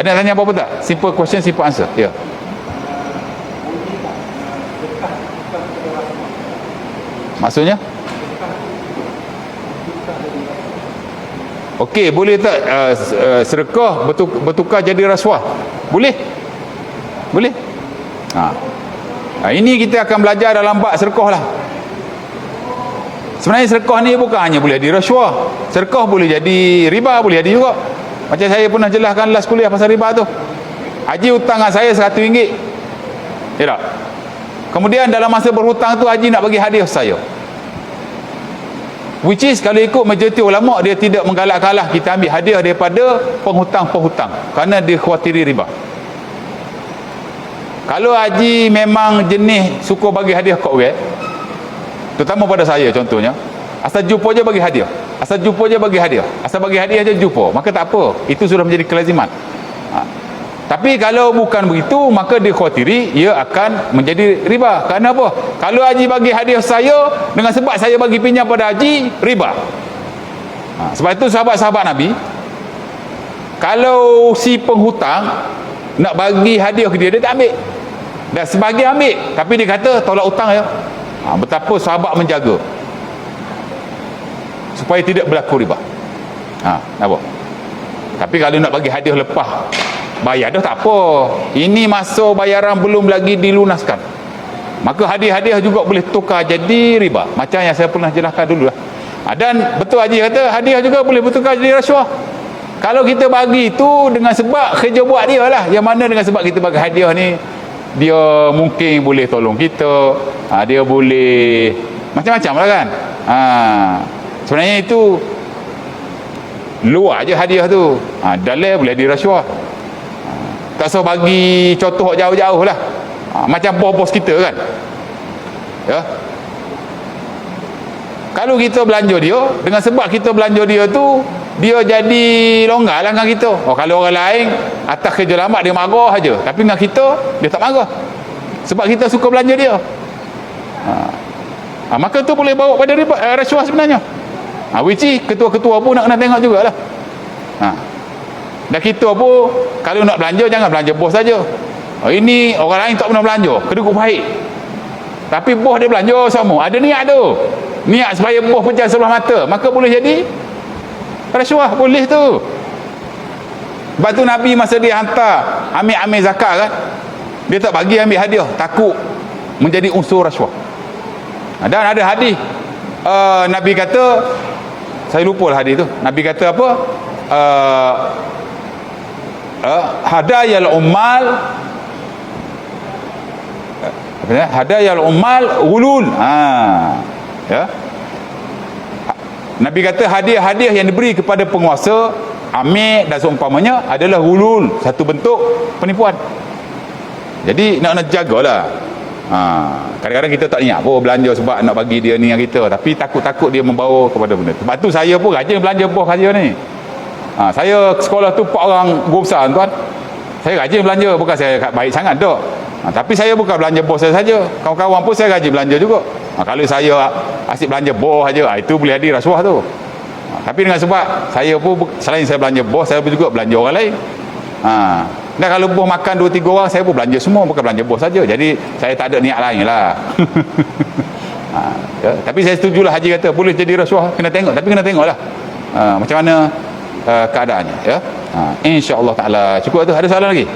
ada tanya apa-apa tak simple question simple answer ya maksudnya Okey, boleh tak uh, uh, sedekah bertukar, bertukar jadi rasuah? Boleh? Boleh? Ha. ha. ini kita akan belajar dalam bab sedekah lah. Sebenarnya sedekah ni bukan hanya boleh jadi rasuah. Sedekah boleh jadi riba, boleh jadi juga. Macam saya pernah jelaskan last kuliah pasal riba tu. Haji hutang dengan saya RM100. Ya tak? Kemudian dalam masa berhutang tu Haji nak bagi hadiah saya. Which is kalau ikut majoriti ulama dia tidak menggalak kalah kita ambil hadiah daripada penghutang-penghutang kerana dia khawatiri riba. Kalau haji memang jenis suka bagi hadiah kat web terutama pada saya contohnya asal jumpa je bagi hadiah asal jumpa je bagi hadiah asal bagi hadiah je jumpa maka tak apa itu sudah menjadi kelaziman ha. Tapi kalau bukan begitu, maka dia khawatiri, ia akan menjadi riba. Kerana apa? Kalau haji bagi hadiah saya, dengan sebab saya bagi pinjam pada haji, riba. Ha, sebab itu sahabat-sahabat Nabi, kalau si penghutang nak bagi hadiah ke dia, dia tak ambil. Dan sebagai ambil, tapi dia kata tolak hutang ya. Ha, betapa sahabat menjaga. Supaya tidak berlaku riba. Ha, apa? Tapi kalau nak bagi hadiah lepas bayar dah tak apa. Ini masa bayaran belum lagi dilunaskan. Maka hadiah-hadiah juga boleh tukar jadi riba. Macam yang saya pernah jelaskan dulu lah. Ha, dan betul Haji kata hadiah juga boleh bertukar jadi rasuah. Kalau kita bagi itu dengan sebab kerja buat dia lah. Yang mana dengan sebab kita bagi hadiah ni dia mungkin boleh tolong kita. Ha, dia boleh macam-macam lah kan? Ha, sebenarnya itu luar je hadiah tu. Ha, dalam boleh dirasuah tak usah bagi contoh jauh-jauh lah. Ha, macam bos-bos kita kan. Ya. Kalau kita belanja dia dengan sebab kita belanja dia tu dia jadi longgar lah dengan kita. Oh, kalau orang lain atas kerja lama dia marah aja. tapi dengan kita dia tak marah. Sebab kita suka belanja dia. Ha. Ha, maka tu boleh bawa pada riba, uh, rasuah sebenarnya ha, which is ketua-ketua pun nak kena tengok jugalah ha. Dan kita pun kalau nak belanja jangan belanja bos saja. Oh, ini orang lain tak pernah belanja, kedua baik. Tapi bos dia belanja sama. Ada niat tu. Niat supaya bos pecah sebelah mata, maka boleh jadi rasuah boleh tu. Sebab tu Nabi masa dia hantar ambil-ambil zakat kan, dia tak bagi ambil hadiah, takut menjadi unsur rasuah. Dan ada hadis uh, Nabi kata saya lupa lah hadis tu. Nabi kata apa? Uh, uh, hadayal ummal ya hadayal ummal ulul ha. Ya. Nabi kata hadiah-hadiah yang diberi kepada penguasa amir dan seumpamanya adalah ulul satu bentuk penipuan. Jadi nak nak jagalah ha kadang-kadang kita tak niat pun belanja sebab nak bagi dia ni yang kita. Tapi takut-takut dia membawa kepada benda sebab tu saya pun rajin belanja bos saya ni. Ha, saya sekolah tu 4 orang guru besar tuan. Saya rajin belanja bukan saya baik sangat tak ha, tapi saya bukan belanja bos saya saja. Kawan-kawan pun saya rajin belanja juga. Ha, kalau saya asyik belanja bos saja ha, itu boleh hadir rasuah tu. Ha, tapi dengan sebab saya pun selain saya belanja bos saya pun juga belanja orang lain. Ha, dan kalau bos makan 2-3 orang saya pun belanja semua. Bukan belanja bos saja. Jadi saya tak ada niat lain lah. Ha, ya. tapi saya setujulah. Haji kata boleh jadi rasuah kena tengok. Tapi kena tengok lah. Ha, macam mana uh, keadaannya ya. Ha, insyaallah taala. Cukup tu? Ada soalan lagi